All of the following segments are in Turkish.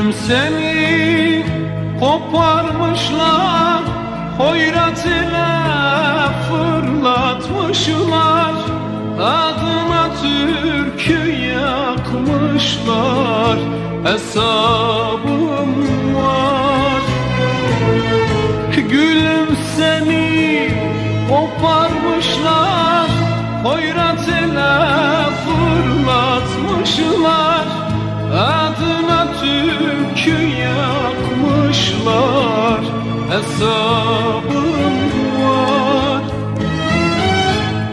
Seni koparmışlar. Hoyrat ile fırlatmışlar. Adına türkü yakmışlar. Hesabım var. Gülüm seni koparmışlar Hesabım var.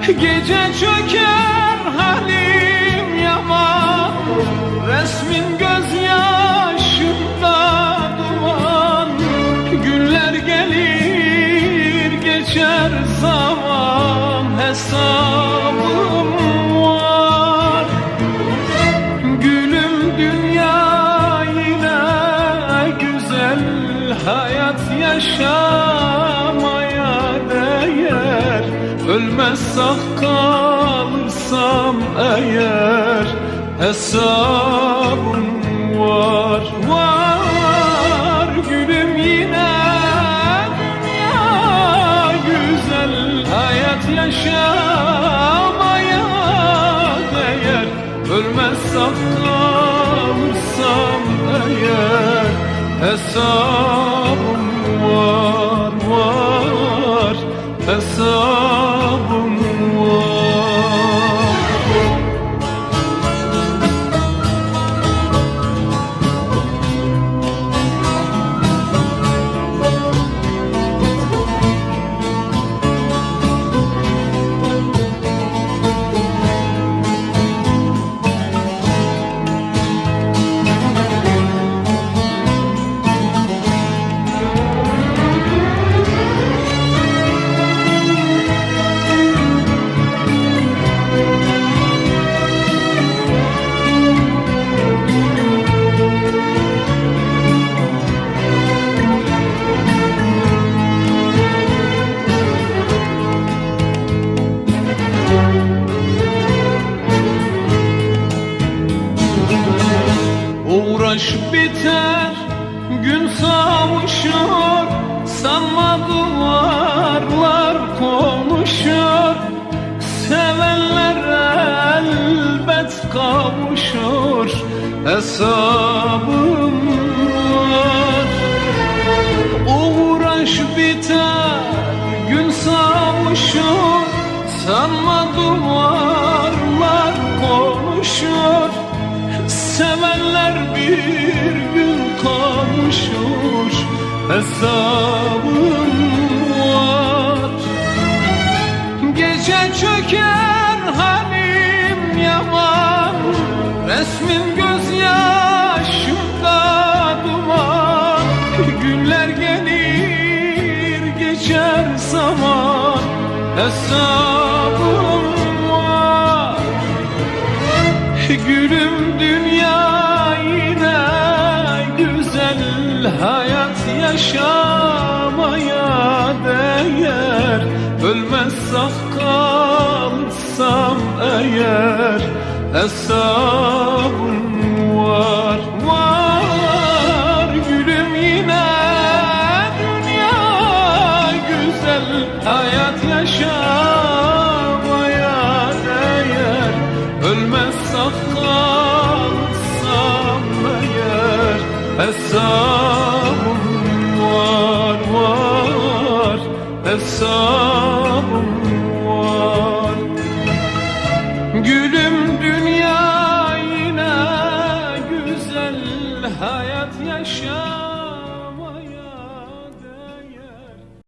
Gece çöker halim yaman Resmin gözyaşımda duman. Günler gelir geçer zaman Hesabım yaşamaya değer. Ölmez sağ kalırsam eğer Hesabım var, var Gülüm yine dünya güzel Hayat yaşamaya değer. Ölmez sağ kalırsam eğer Hesabım Hesabım gün savuşur Sanma duvarlar konuşur Sevenler elbet kavuşur Hesabım var. Uğraş biter, gün savuşur Sanma duvarlar konuşur. Sevenler bir gün kavuşur Hesabım var. Gece çöker halim yaman. Resmin gözyaşımda duman. Günler gelir geçer zaman. Hesabım var. Gülüm dünya yine güzel Hayat yaşamaya değer. Ölmez saf kalsam eğer Hesabım var, var Gülüm yine dünya güzel Hayat yaşamaya değer. Ölmez saf kalsam eğer Hesabım Hesabım var. Gülüm